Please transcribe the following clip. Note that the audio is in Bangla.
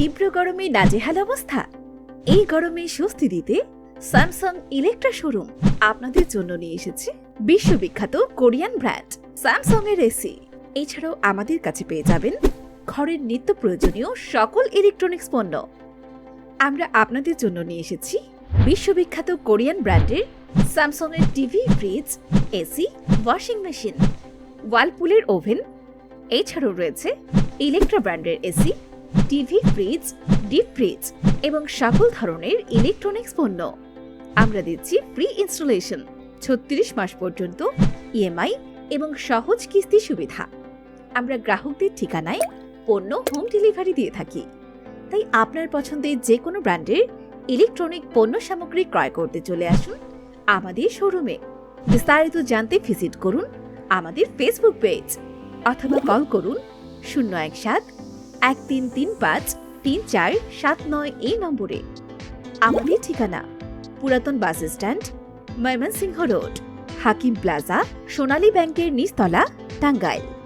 তীব্র গরমে নাজেহাল অবস্থা। এই গরমে স্বস্তি দিতে স্যামসাং ইলেকট্রা শোরুম আপনাদের জন্য নিয়ে এসেছে বিশ্ববিখ্যাত কোরিয়ান ব্র্যান্ড স্যামসাং এর এসি। এছাড়াও আমাদের কাছে পেয়ে যাবেন ঘরের নিত্য প্রয়োজনীয় সকল ইলেকট্রনিক্স পণ্য। আমরা আপনাদের জন্য নিয়ে এসেছি বিশ্ববিখ্যাত কোরিয়ান ব্র্যান্ডের স্যামসাং এর TV fridge AC washing machine ওয়ালপুলের oven এছাড়াও রয়েছে ইলেকট্রা ব্র্যান্ডের AC TV, fridge, deep fridge এবং সকল ধরনের ইলেকট্রনিক্স পণ্য। আমরা দিচ্ছি ফ্রি ইনস্টলেশন ছত্রিশ মাস পর্যন্ত ইএমআই এবং সহজ কিস্তি সুবিধা। আমরা গ্রাহকদের ঠিকানায় পণ্য হোম ডেলিভারি দিয়ে থাকি। তাই আপনার পছন্দের যে কোনো ব্র্যান্ডের ইলেকট্রনিক পণ্য সামগ্রী ক্রয় করতে চলে আসুন আমাদের শোরুমে বিস্তারিত জানতে ভিজিট করুন আমাদের ফেসবুক পেজ অথবা কল করুন শূন্য এক সাত এক তিন তিন পাঁচ তিন চার সাত নয় এই নম্বরে। আমাদের ঠিকানা, পুরাতন bus stand, Mymensingh road, Hakim plaza, Sonali ব্যাংকের নিচতলা, টাঙ্গাইল।